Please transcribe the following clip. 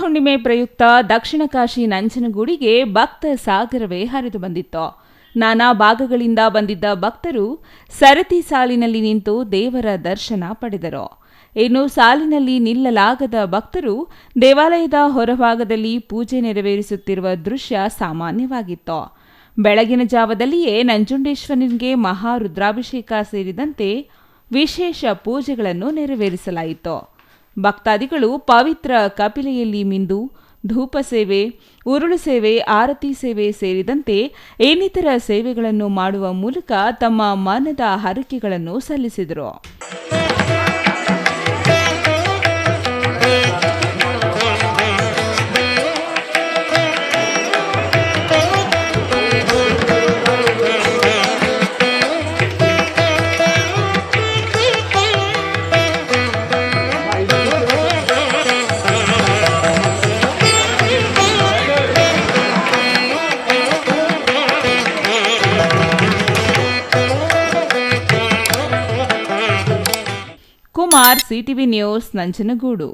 ಹುಣ್ಣಿಮೆ ಪ್ರಯುಕ್ತ ದಕ್ಷಿಣ ಕಾಶಿ ನಂಜನಗೂಡಿಗೆ ಭಕ್ತ ಸಾಗರವೇ ಹರಿದು ಬಂದಿತ್ತು. ನಾನಾ ಭಾಗಗಳಿಂದ ಬಂದಿದ್ದ ಭಕ್ತರು ಸರತಿ ಸಾಲಿನಲ್ಲಿ ನಿಂತು ದೇವರ ದರ್ಶನ ಪಡೆದರು. ಇನ್ನು ಸಾಲಿನಲ್ಲಿ ನಿಲ್ಲಲಾಗದ ಭಕ್ತರು ದೇವಾಲಯದ ಹೊರಭಾಗದಲ್ಲಿ ಪೂಜೆ ನೆರವೇರಿಸುತ್ತಿರುವ ದೃಶ್ಯ ಸಾಮಾನ್ಯವಾಗಿತ್ತು. ಬೆಳಗಿನ ಜಾವದಲ್ಲಿಯೇ ನಂಜುಂಡೇಶ್ವರನಿಗೆ ಮಹಾರುದ್ರಾಭಿಷೇಕ ಸೇರಿದಂತೆ ವಿಶೇಷ ಪೂಜೆಗಳನ್ನು ನೆರವೇರಿಸಲಾಯಿತು. ಭಕ್ತಾದಿಗಳು ಪವಿತ್ರ ಕಪಿಲೆಯಲ್ಲಿ ಮಿಂದು ಧೂಪ ಸೇವೆ, ಉರುಳು ಸೇವೆ, ಆರತಿ ಸೇವೆ ಸೇರಿದಂತೆ ಇನ್ನಿತರ ಸೇವೆಗಳನ್ನು ಮಾಡುವ ಮೂಲಕ ತಮ್ಮ ಮನದ ಹರಕೆಗಳನ್ನು ಸಲ್ಲಿಸಿದರು. Kumar CTV news Nanjangud